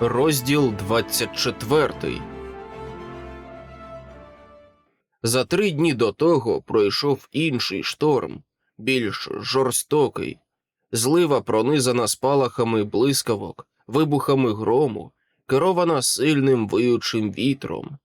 Розділ 24 За три дні до того пройшов інший шторм, більш жорстокий. Злива пронизана спалахами блискавок, вибухами грому, керована сильним виючим вітром.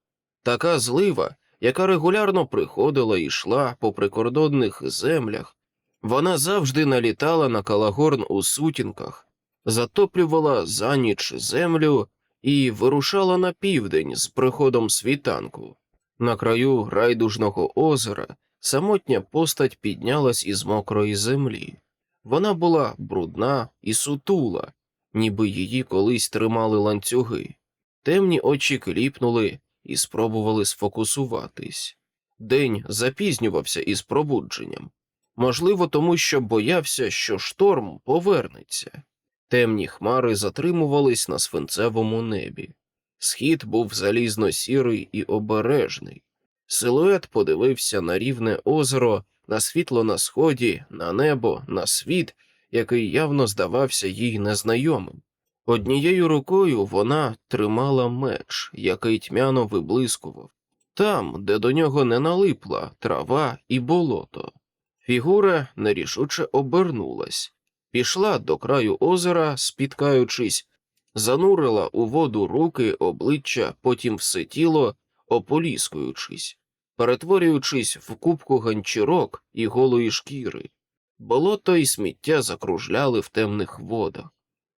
Така злива, яка регулярно приходила і йшла по прикордонних землях, вона завжди налітала на Калагорн у сутінках, затоплювала за ніч землю і вирушала на південь з приходом світанку. На краю райдужного озера самотня постать піднялась із мокрої землі. Вона була брудна і сутула, ніби її колись тримали ланцюги. Темні очі кліпнули і спробували сфокусуватись. День запізнювався із пробудженням, можливо, тому що боявся, що шторм повернеться. Темні хмари затримувались на свинцевому небі. Схід був залізно сірий і обережний. Силует подивився на рівне озеро, на світло на сході, на небо, на світ, який явно здавався їй незнайомим. Однією рукою вона тримала меч, який тьмяно виблискував, там, де до нього не налипла трава і болото. Фігура нерішуче обернулась, пішла до краю озера, спіткаючись, занурила у воду руки, обличчя, потім все тіло, ополіскуючись, перетворюючись в кубку ганчірок і голої шкіри. Болото і сміття закружляли в темних водах.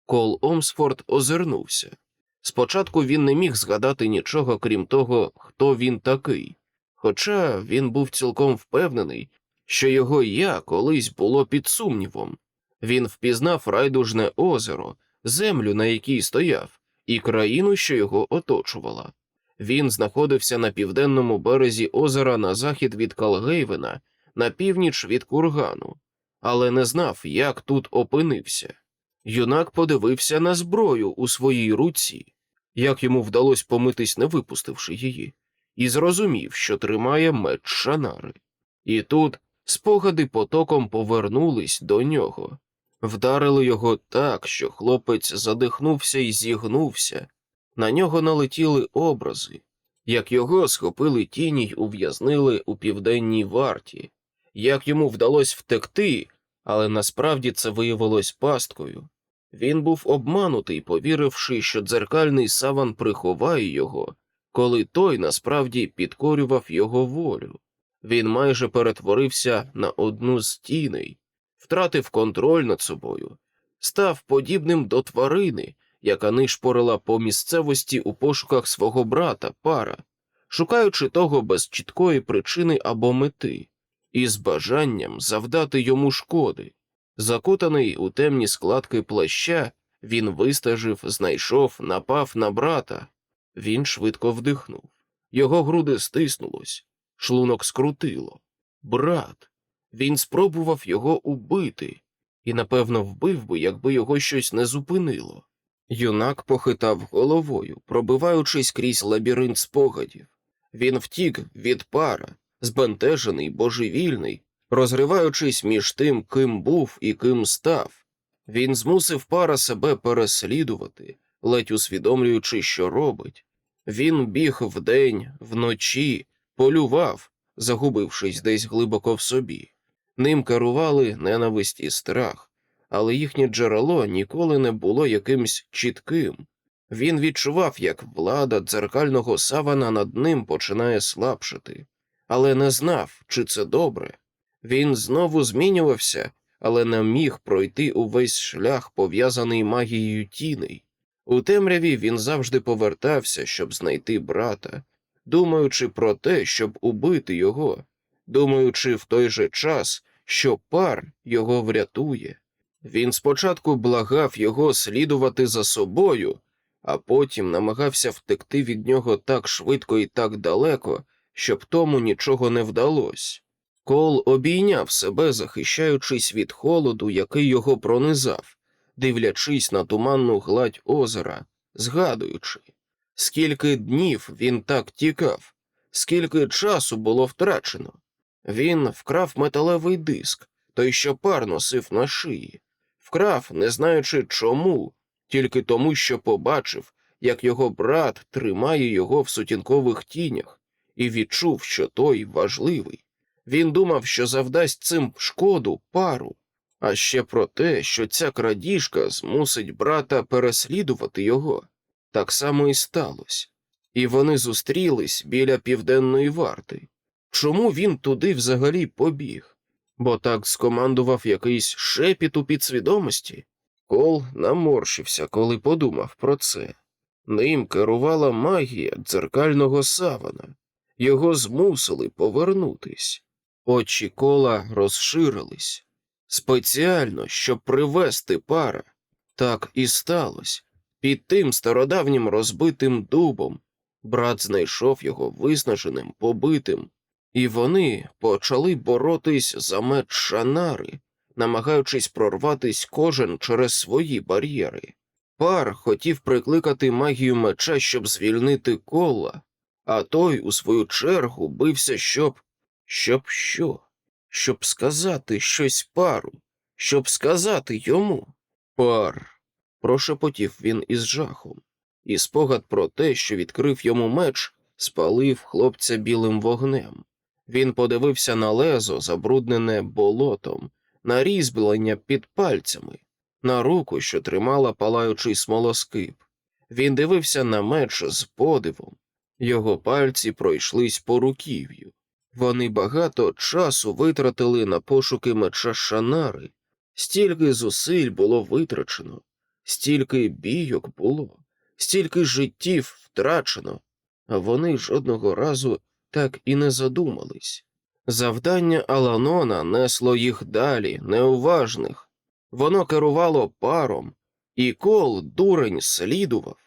Кол Омсфорд озирнувся. Спочатку він не міг згадати нічого, крім того, хто він такий, хоча він був цілком впевнений, що його я колись було під сумнівом. Він впізнав райдужне озеро, землю, на якій стояв, і країну, що його оточувала. Він знаходився на південному березі озера на захід від Калгейвена, на північ від кургану, але не знав, як тут опинився. Юнак подивився на зброю у своїй руці, як йому вдалося помитись, не випустивши її, і зрозумів, що тримає меч шанари. І тут спогади потоком повернулись до нього, вдарили його так, що хлопець задихнувся і зігнувся. На нього налетіли образи, як його схопили тіні й ув'язнили у південній варті, як йому вдалося втекти, але насправді це виявилось пасткою. Він був обманутий, повіривши, що дзеркальний саван приховає його, коли той насправді підкорював його волю. Він майже перетворився на одну з тіней, втратив контроль над собою, став подібним до тварини, яка нишпорила по місцевості у пошуках свого брата, пара, шукаючи того без чіткої причини або мети, і з бажанням завдати йому шкоди. Закутаний у темні складки плаща, він вистежив, знайшов, напав на брата. Він швидко вдихнув. Його груди стиснулось, шлунок скрутило. Брат. Він спробував його убити і, напевно, вбив би, якби його щось не зупинило. Юнак похитав головою, пробиваючись крізь лабіринт спогадів. Він втік від пара, збентежений, божевільний, розриваючись між тим, ким був і ким став. Він змусив пара себе переслідувати, ледь усвідомлюючи, що робить. Він біг вдень, вночі, полював, загубившись десь глибоко в собі. Ним керували ненависть і страх, але їхнє джерело ніколи не було якимсь чітким. Він відчував, як влада дзеркального савана над ним починає слабшати, але не знав, чи це добре. Він знову змінювався, але не міг пройти увесь шлях, пов'язаний магією тіней. У темряві він завжди повертався, щоб знайти брата, думаючи про те, щоб убити його, думаючи в той же час, що пар його врятує. Він спочатку благав його слідувати за собою, а потім намагався втекти від нього так швидко і так далеко, щоб тому нічого не вдалося. Кол обійняв себе, захищаючись від холоду, який його пронизав, дивлячись на туманну гладь озера, згадуючи, скільки днів він так тікав, скільки часу було втрачено. Він вкрав металевий диск, той, що пар носив на шиї, вкрав, не знаючи чому, тільки тому, що побачив, як його брат тримає його в сутінкових тінях, і відчув, що той важливий. Він думав, що завдасть цим шкоду пару, а ще про те, що ця крадіжка змусить брата переслідувати його. Так само і сталося. І вони зустрілись біля південної варти. Чому він туди взагалі побіг? Бо так скомандував якийсь шепіт у підсвідомості. Кол наморщився, коли подумав про це. Ним керувала магія дзеркального савана. Його змусили повернутись. Очі кола розширились. Спеціально, щоб привести пара. Так і сталося. Під тим стародавнім розбитим дубом брат знайшов його виснаженим, побитим, і вони почали боротись за меч Шанари, намагаючись прорватись кожен через свої бар'єри. Пар хотів прикликати магію меча, щоб звільнити кола, а той, у свою чергу, бився, щоб. щоб що? Щоб сказати щось пару, щоб сказати йому. Пар. прошепотів він із жахом, і спогад про те, що відкрив йому меч, спалив хлопця білим вогнем. Він подивився на лезо, забруднене болотом, на різьблення під пальцями, на руку, що тримала палаючий смолоскип. Він дивився на меч з подивом. Його пальці пройшлись по руків'ю. Вони багато часу витратили на пошуки меча Шанари, стільки зусиль було витрачено, стільки бійок було, стільки життів втрачено, а вони жодного разу так і не задумались. Завдання Аланона несло їх далі, неуважних. Воно керувало паром, і кол дурень слідував.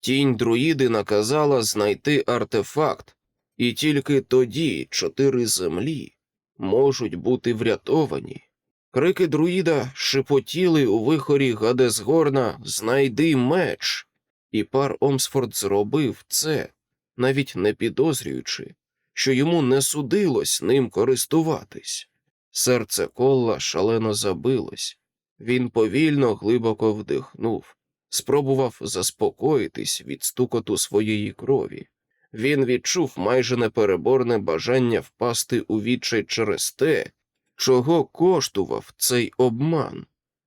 Тінь друїди наказала знайти артефакт, і тільки тоді чотири землі можуть бути врятовані. Крики друїда шепотіли у вихорі Гадесгорна Знайди меч. І пар Омсфорд зробив це, навіть не підозрюючи, що йому не судилось ним користуватись. Серце кола шалено забилось. Він повільно глибоко вдихнув, спробував заспокоїтись від стукоту своєї крові. Він відчув майже непереборне бажання впасти у відчай через те, чого коштував цей обман,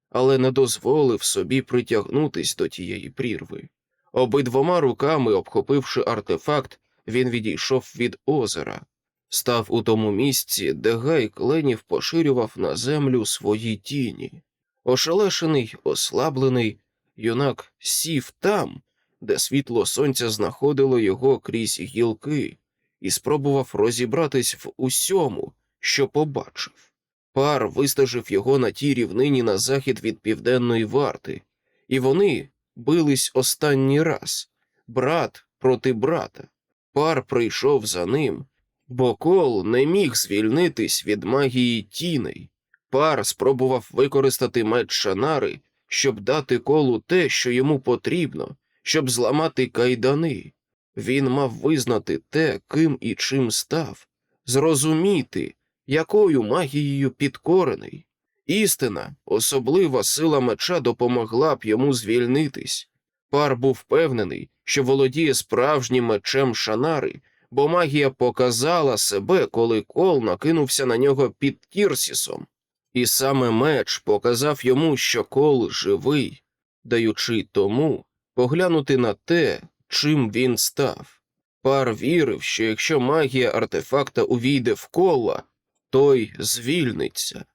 але не дозволив собі притягнутись до тієї прірви. Обидвома руками, обхопивши артефакт, він відійшов від озера, став у тому місці, де гай кленів поширював на землю свої тіні. Ошелешений, ослаблений, юнак сів там, де світло сонця знаходило його крізь гілки, і спробував розібратись в усьому, що побачив. Пар вистежив його на тій рівнині на захід від південної варти, і вони бились останній раз брат проти брата. Пар прийшов за ним, бо кол не міг звільнитись від магії тіней. Пар спробував використати меч Шанари, щоб дати колу те, що йому потрібно, щоб зламати кайдани. Він мав визнати те, ким і чим став, зрозуміти, якою магією підкорений. Істина, особлива сила меча допомогла б йому звільнитись. Пар був впевнений, що володіє справжнім мечем Шанари, бо магія показала себе, коли кол накинувся на нього під Кірсісом. І саме меч показав йому, що кол живий, даючи тому поглянути на те, чим він став. Пар вірив, що якщо магія артефакта увійде в кола, той звільниться.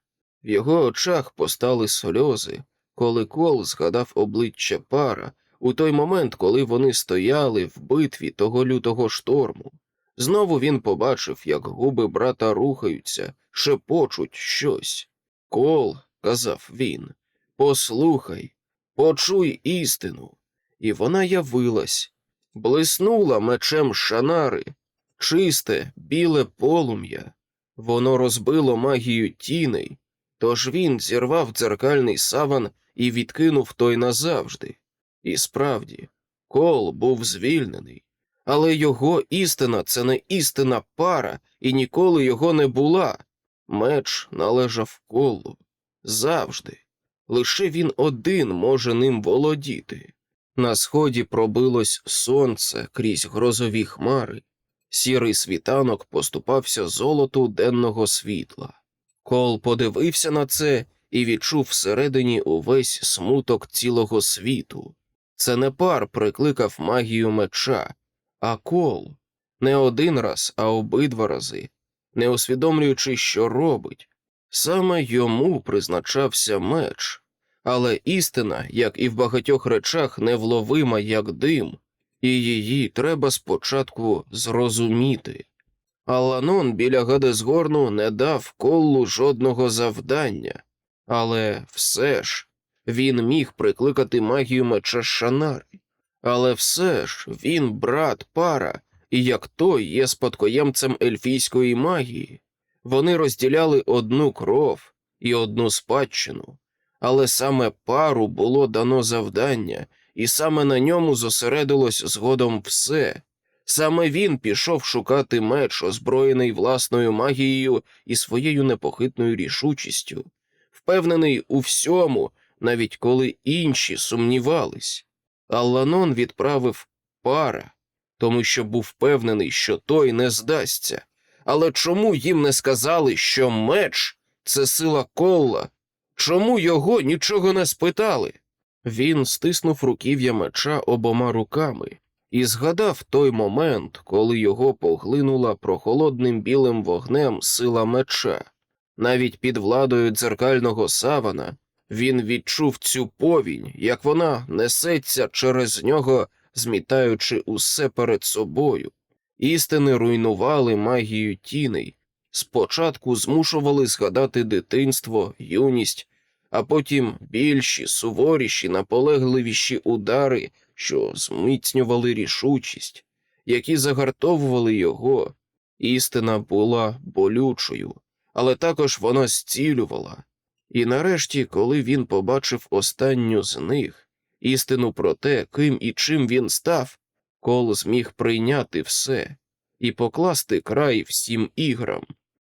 В його очах постали сльози, коли кол згадав обличчя пара у той момент, коли вони стояли в битві того лютого шторму. Знову він побачив, як губи брата рухаються, шепочуть щось. Кол, казав він, послухай, почуй істину. І вона явилась, блиснула мечем шанари, чисте, біле полум'я. Воно розбило магію тіней, тож він зірвав дзеркальний саван і відкинув той назавжди. І справді, кол був звільнений, але його істина це не істина пара, і ніколи його не була. Меч належав колу завжди. Лише він один може ним володіти. На сході пробилось сонце крізь грозові хмари, сірий світанок поступався золоту денного світла. Кол подивився на це і відчув всередині увесь смуток цілого світу. Це не пар прикликав магію меча, а кол не один раз, а обидва рази, не усвідомлюючи, що робить. Саме йому призначався меч, але істина, як і в багатьох речах, невловима, як дим, і її треба спочатку зрозуміти. Аланон біля Гадесгорну не дав колу жодного завдання, але все ж він міг прикликати магію меча Шанари. Але все ж він брат пара, і як той є спадкоємцем ельфійської магії. Вони розділяли одну кров і одну спадщину, але саме пару було дано завдання, і саме на ньому зосередилось згодом все. Саме він пішов шукати меч, озброєний власною магією і своєю непохитною рішучістю, впевнений у всьому, навіть коли інші сумнівались. Алланон відправив пара, тому що був впевнений, що той не здасться. Але чому їм не сказали, що меч це сила колла? Чому його нічого не спитали? Він стиснув руків'я меча обома руками і згадав той момент, коли його поглинула прохолодним білим вогнем сила меча. Навіть під владою дзеркального савана він відчув цю повінь, як вона несеться через нього, змітаючи усе перед собою. Істини руйнували магію тіней, спочатку змушували згадати дитинство, юність, а потім більші, суворіші, наполегливіші удари, що зміцнювали рішучість, які загартовували його. Істина була болючою, але також вона зцілювала. І нарешті, коли він побачив останню з них, істину про те, ким і чим він став, Кол зміг прийняти все і покласти край всім іграм.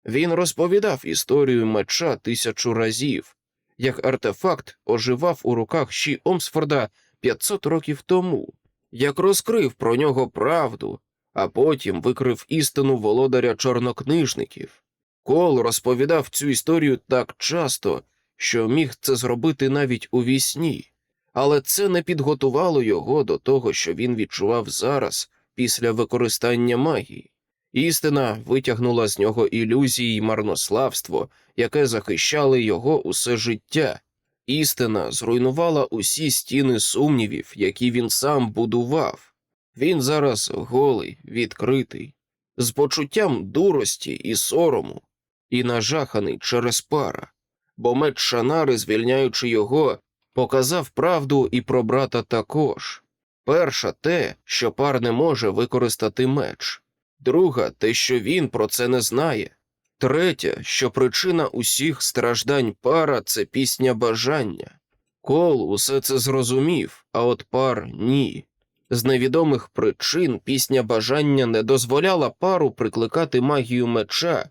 Він розповідав історію меча тисячу разів, як артефакт оживав у руках Ші Омсфорда 500 років тому, як розкрив про нього правду, а потім викрив істину володаря чорнокнижників. Кол розповідав цю історію так часто, що міг це зробити навіть у вісні але це не підготувало його до того, що він відчував зараз після використання магії. Істина витягнула з нього ілюзії й марнославство, яке захищали його усе життя. Істина зруйнувала усі стіни сумнівів, які він сам будував. Він зараз голий, відкритий, з почуттям дурості і сорому, і нажаханий через пара, бо меч Шанари, звільняючи його, показав правду і про брата також. Перша те, що пар не може використати меч, друга те, що він про це не знає, третя, що причина усіх страждань пара це пісня бажання. Кол усе це зрозумів, а от пар ні. З невідомих причин пісня бажання не дозволяла пару прикликати магію меча,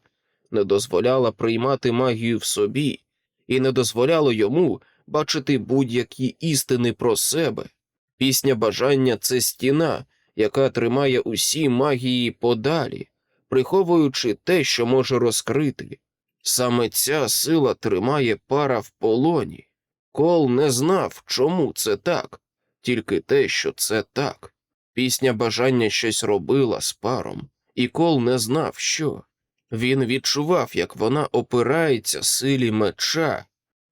не дозволяла приймати магію в собі, і не дозволяло йому бачити будь-які істини про себе. Пісня бажання це стіна, яка тримає усі магії подалі, приховуючи те, що може розкрити. Саме ця сила тримає пара в полоні. Кол не знав, чому це так, тільки те, що це так. Пісня бажання щось робила з паром, і Кол не знав, що. Він відчував, як вона опирається силі меча,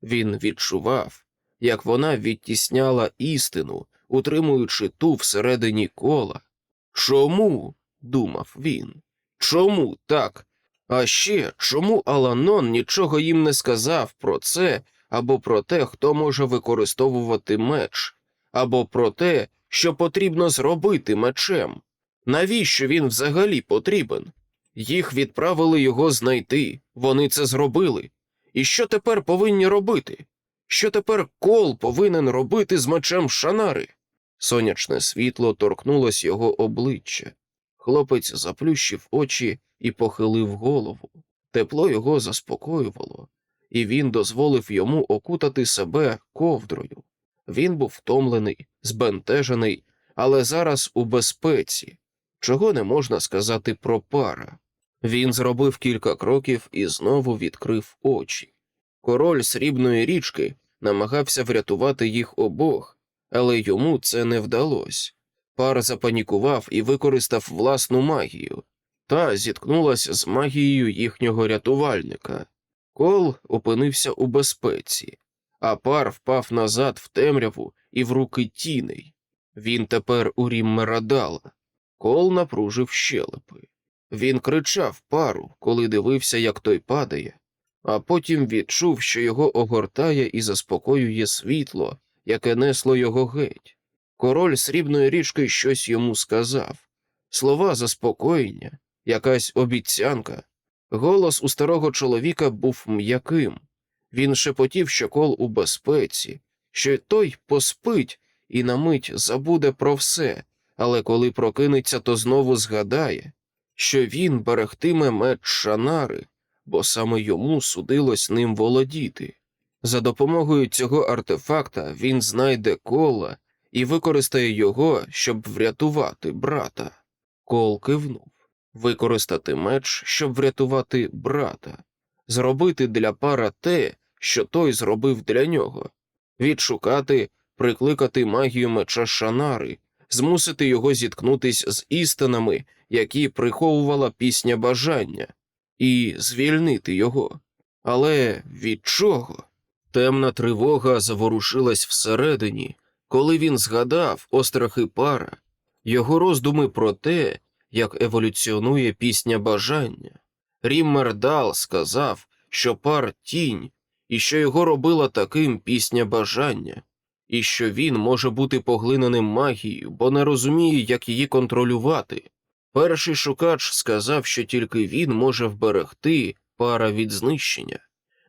він відчував, як вона відтісняла істину, утримуючи ту всередині кола. Чому? думав він. Чому так? А ще чому Аланон нічого їм не сказав про це або про те, хто може використовувати меч, або про те, що потрібно зробити мечем? Навіщо він взагалі потрібен? Їх відправили його знайти, вони це зробили. І що тепер повинні робити? Що тепер кол повинен робити з мечем Шанари? Сонячне світло торкнулось його обличчя. Хлопець заплющив очі і похилив голову. Тепло його заспокоювало, і він дозволив йому окутати себе ковдрою. Він був втомлений, збентежений, але зараз у безпеці, чого не можна сказати про пара. Він зробив кілька кроків і знову відкрив очі. Король срібної річки намагався врятувати їх обох, але йому це не вдалося. Пар запанікував і використав власну магію, та зіткнулася з магією їхнього рятувальника. Кол опинився у безпеці, а пар впав назад в темряву і в руки тіней. Він тепер у Ріммерадала. Кол напружив щелепи. Він кричав пару, коли дивився, як той падає, а потім відчув, що його огортає і заспокоює світло, яке несло його геть. Король срібної річки щось йому сказав слова заспокоєння, якась обіцянка. Голос у старого чоловіка був м'яким. Він шепотів, що кол у безпеці, що той поспить і на мить забуде про все, але коли прокинеться, то знову згадає, що він берегтиме меч Шанари, бо саме йому судилось ним володіти. За допомогою цього артефакта він знайде кола і використає його, щоб врятувати брата. Кол кивнув використати меч, щоб врятувати брата, зробити для пара те, що той зробив для нього, відшукати, прикликати магію меча Шанари, змусити його зіткнутись з істинами, які приховувала пісня бажання, і звільнити його. Але від чого? Темна тривога заворушилась всередині, коли він згадав острахи пара, його роздуми про те, як еволюціонує пісня бажання. Ріммердал сказав, що пар тінь, і що його робила таким пісня бажання, і що він може бути поглиненим магією, бо не розуміє, як її контролювати. Перший шукач сказав, що тільки він може вберегти пара від знищення.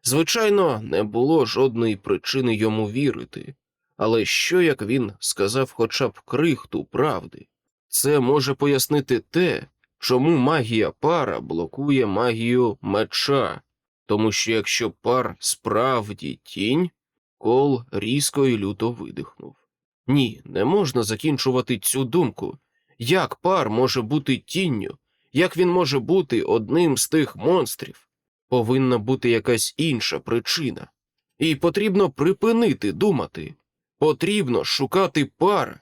Звичайно, не було жодної причини йому вірити, але що як він сказав хоча б крихту правди? Це може пояснити те, чому магія пара блокує магію меча, тому що якщо пар справді тінь, кол різко і люто видихнув. Ні, не можна закінчувати цю думку. Як пар може бути тінню? Як він може бути одним з тих монстрів? Повинна бути якась інша причина. І потрібно припинити думати. Потрібно шукати пара.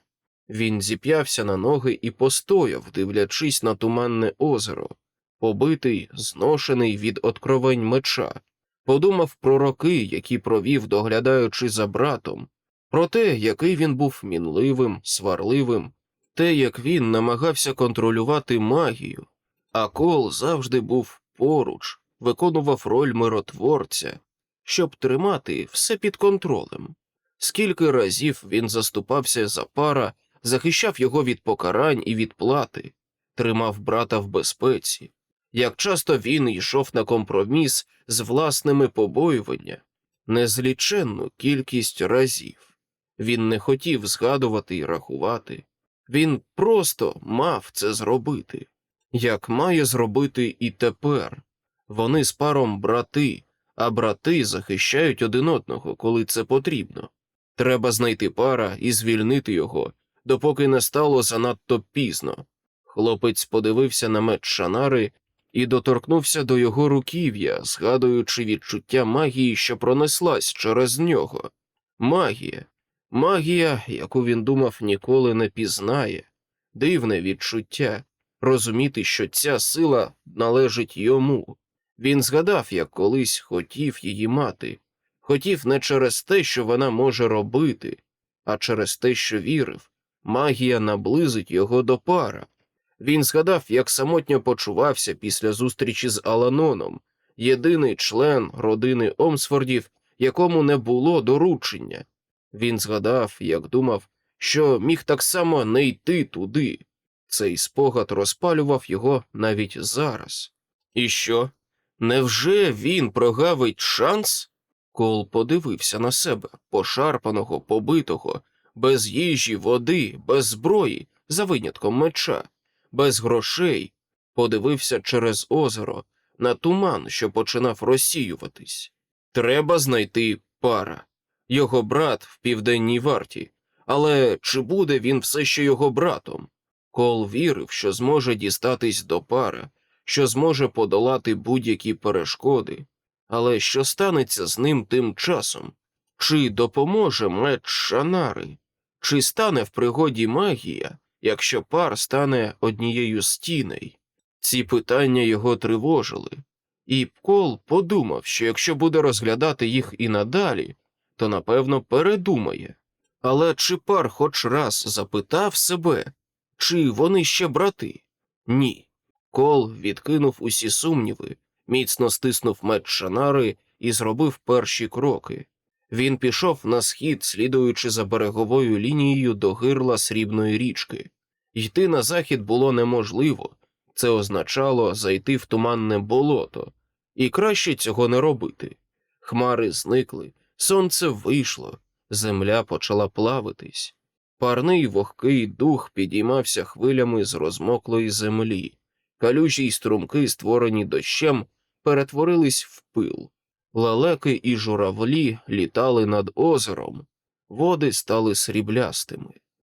Він зіп'явся на ноги і постояв, дивлячись на туманне озеро, побитий, зношений від откровень меча, подумав про роки, які провів, доглядаючи за братом, про те, який він був мінливим, сварливим, те, як він намагався контролювати магію, а кол завжди був поруч, виконував роль миротворця, щоб тримати все під контролем. Скільки разів він заступався за пара захищав його від покарань і від плати, тримав брата в безпеці. Як часто він йшов на компроміс з власними побоювання, незліченну кількість разів. Він не хотів згадувати і рахувати, він просто мав це зробити, як має зробити і тепер. Вони з паром брати, а брати захищають один одного, коли це потрібно. Треба знайти пара і звільнити його допоки не стало занадто пізно. Хлопець подивився на меч Шанари і доторкнувся до його руків'я, згадуючи відчуття магії, що пронеслась через нього. Магія, магія, яку він думав ніколи не пізнає, дивне відчуття розуміти, що ця сила належить йому. Він згадав, як колись хотів її мати, хотів не через те, що вона може робити, а через те, що вірив, магія наблизить його до пара. Він згадав, як самотньо почувався після зустрічі з Аланоном, єдиний член родини Омсфордів, якому не було доручення. Він згадав, як думав, що міг так само не йти туди. Цей спогад розпалював його навіть зараз. І що? Невже він прогавить шанс? Кол подивився на себе, пошарпаного, побитого, без їжі, води, без зброї, за винятком меча, без грошей, подивився через озеро на туман, що починав розсіюватись. Треба знайти пара. Його брат в південній варті. Але чи буде він все ще його братом? Кол вірив, що зможе дістатись до пара, що зможе подолати будь-які перешкоди. Але що станеться з ним тим часом? Чи допоможе меч Шанари? Чи стане в пригоді магія, якщо пар стане однією з тіней? Ці питання його тривожили, і Кол подумав, що якщо буде розглядати їх і надалі, то напевно передумає. Але чи пар хоч раз запитав себе, чи вони ще брати? Ні. Кол відкинув усі сумніви, міцно стиснув меч Шанари і зробив перші кроки. Він пішов на схід, слідуючи за береговою лінією до гирла срібної річки. Йти на захід було неможливо, це означало зайти в туманне болото, і краще цього не робити. Хмари зникли, сонце вийшло, земля почала плавитись. Парний вогкий дух підіймався хвилями з розмоклої землі. Калюжі й струмки, створені дощем, перетворились в пил. Лелеки і журавлі літали над озером, води стали сріблястими.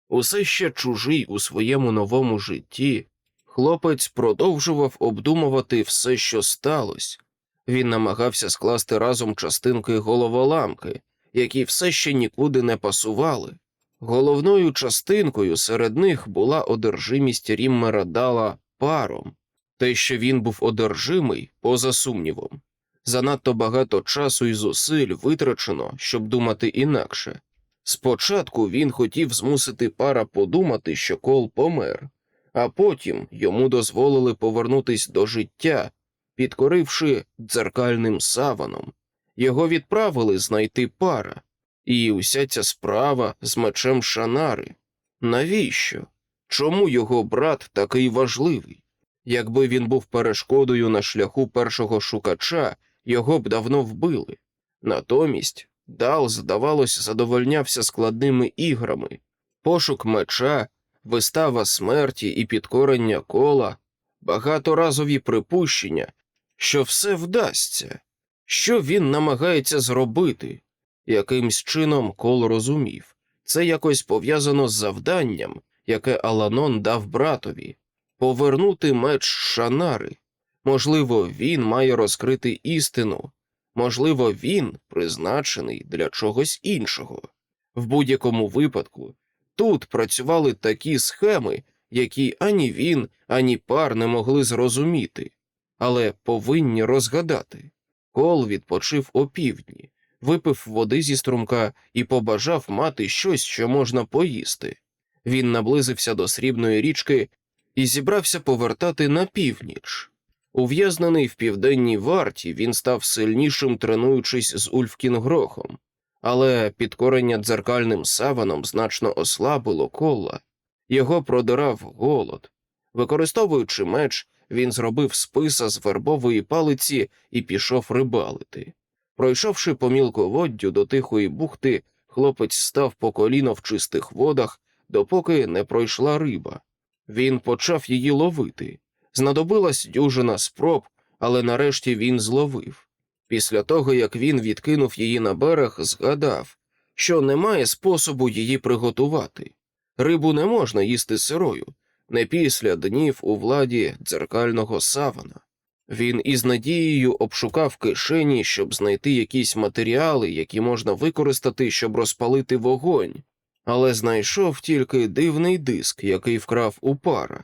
Усе ще чужий у своєму новому житті, хлопець продовжував обдумувати все, що сталося. Він намагався скласти разом частинки головоламки, які все ще нікуди не пасували. Головною частинкою серед них була одержимість Ріммера Дала паром, те, що він був одержимий, поза сумнівом. Занадто багато часу і зусиль витрачено, щоб думати інакше. Спочатку він хотів змусити пара подумати, що кол помер, а потім йому дозволили повернутись до життя, підкоривши дзеркальним саваном. Його відправили знайти пара, і уся ця справа з мечем Шанари. Навіщо? Чому його брат такий важливий? Якби він був перешкодою на шляху першого шукача, його б давно вбили. Натомість Дал, здавалось, задовольнявся складними іграми пошук меча, вистава смерті і підкорення кола, багаторазові припущення, що все вдасться, що він намагається зробити. Якимсь чином кол розумів це якось пов'язано з завданням, яке Аланон дав братові повернути меч Шанари. Можливо, він має розкрити істину, можливо, він призначений для чогось іншого. В будь-якому випадку тут працювали такі схеми, які ані він, ані пар не могли зрозуміти, але повинні розгадати. Кол відпочив опівдні, випив води зі струмка і побажав мати щось, що можна поїсти. Він наблизився до срібної річки і зібрався повертати на північ. Ув'язнений в південній варті, він став сильнішим, тренуючись з Ульфкінгрохом, але підкорення дзеркальним саваном значно ослабило кола, його продирав голод. Використовуючи меч, він зробив списа з вербової палиці і пішов рибалити. Пройшовши по мілководдю до тихої бухти, хлопець став по коліно в чистих водах, допоки не пройшла риба. Він почав її ловити. Знадобилась дюжина спроб, але нарешті він зловив. Після того, як він відкинув її на берег, згадав, що немає способу її приготувати. Рибу не можна їсти сирою, не після днів у владі дзеркального савана. Він із надією обшукав кишені, щоб знайти якісь матеріали, які можна використати, щоб розпалити вогонь, але знайшов тільки дивний диск, який вкрав у пара.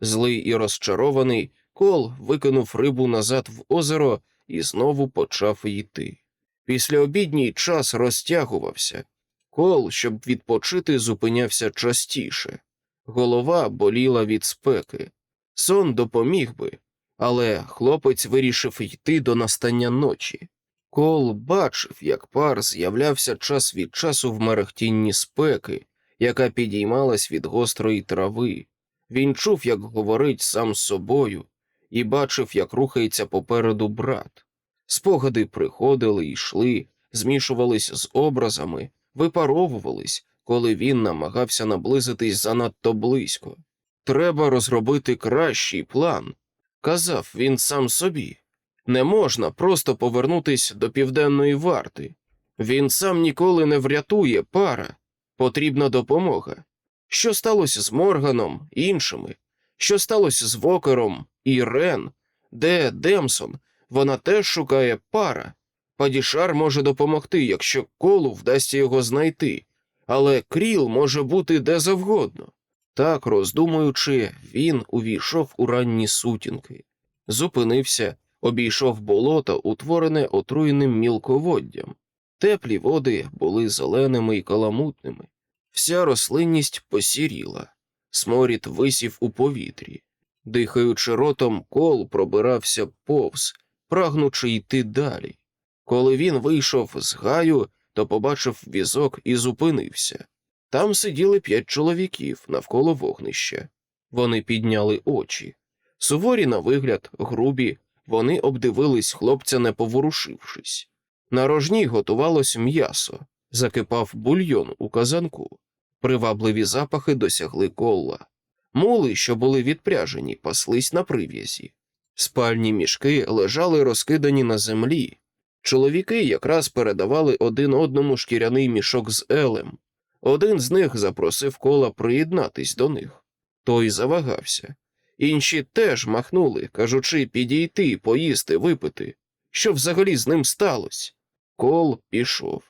Злий і розчарований, кол викинув рибу назад в озеро і знову почав йти. Післяобідній час розтягувався. Кол, щоб відпочити, зупинявся частіше. Голова боліла від спеки. Сон допоміг би, але хлопець вирішив йти до настання ночі. Кол бачив, як пар з'являвся час від часу в мерехтінні спеки, яка підіймалась від гострої трави. Він чув, як говорить сам з собою, і бачив, як рухається попереду брат. Спогади приходили і йшли, змішувались з образами, випаровувались, коли він намагався наблизитись занадто близько. Треба розробити кращий план, казав він сам собі. Не можна просто повернутись до південної варти. Він сам ніколи не врятує пара. Потрібна допомога. Що сталося з Морганом іншими? Що сталося з Вокером і Рен? Де Демсон? Вона теж шукає пара. Падішар може допомогти, якщо колу вдасться його знайти, але кріл може бути де завгодно. Так, роздумуючи, він увійшов у ранні сутінки, зупинився, обійшов болото, утворене отруєним мілководдям. Теплі води були зеленими і каламутними. Вся рослинність посіріла, сморід висів у повітрі. Дихаючи ротом, кол пробирався повз, прагнучи йти далі. Коли він вийшов з гаю, то побачив візок і зупинився. Там сиділи п'ять чоловіків навколо вогнища. Вони підняли очі. Суворі на вигляд, грубі, вони обдивились хлопця, не поворушившись. На рожні готувалось м'ясо, закипав бульйон у казанку. Привабливі запахи досягли колла. Мули, що були відпряжені, паслись на прив'язі. Спальні мішки лежали розкидані на землі. Чоловіки якраз передавали один одному шкіряний мішок з елем. Один з них запросив кола приєднатись до них. Той завагався. Інші теж махнули, кажучи підійти, поїсти, випити. Що взагалі з ним сталося? Кол пішов,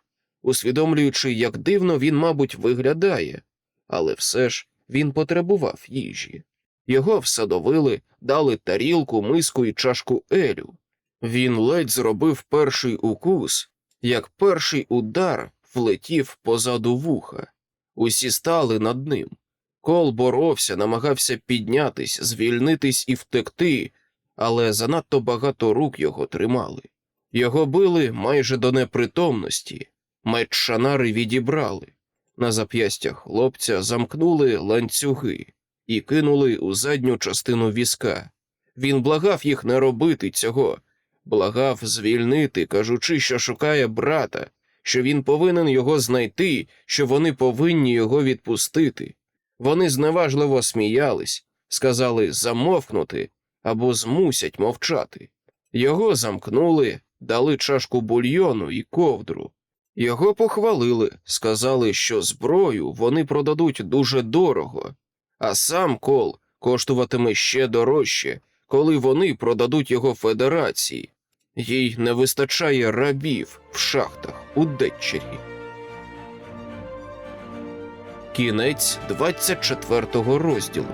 усвідомлюючи, як дивно він, мабуть, виглядає, але все ж він потребував їжі. Його всадовили, дали тарілку, миску і чашку елю. Він ледь зробив перший укус, як перший удар влетів позаду вуха. Усі стали над ним. Кол боровся, намагався піднятись, звільнитись і втекти, але занадто багато рук його тримали. Його били майже до непритомності, меч шанари відібрали. На зап'ястя хлопця замкнули ланцюги і кинули у задню частину візка. Він благав їх не робити цього, благав звільнити, кажучи, що шукає брата, що він повинен його знайти, що вони повинні його відпустити. Вони зневажливо сміялись, сказали замовкнути або змусять мовчати. Його замкнули, дали чашку бульйону і ковдру. Його похвалили, сказали, що зброю вони продадуть дуже дорого, а сам кол коштуватиме ще дорожче, коли вони продадуть його федерації. Їй не вистачає рабів в шахтах у Детчері. Кінець 24 розділу.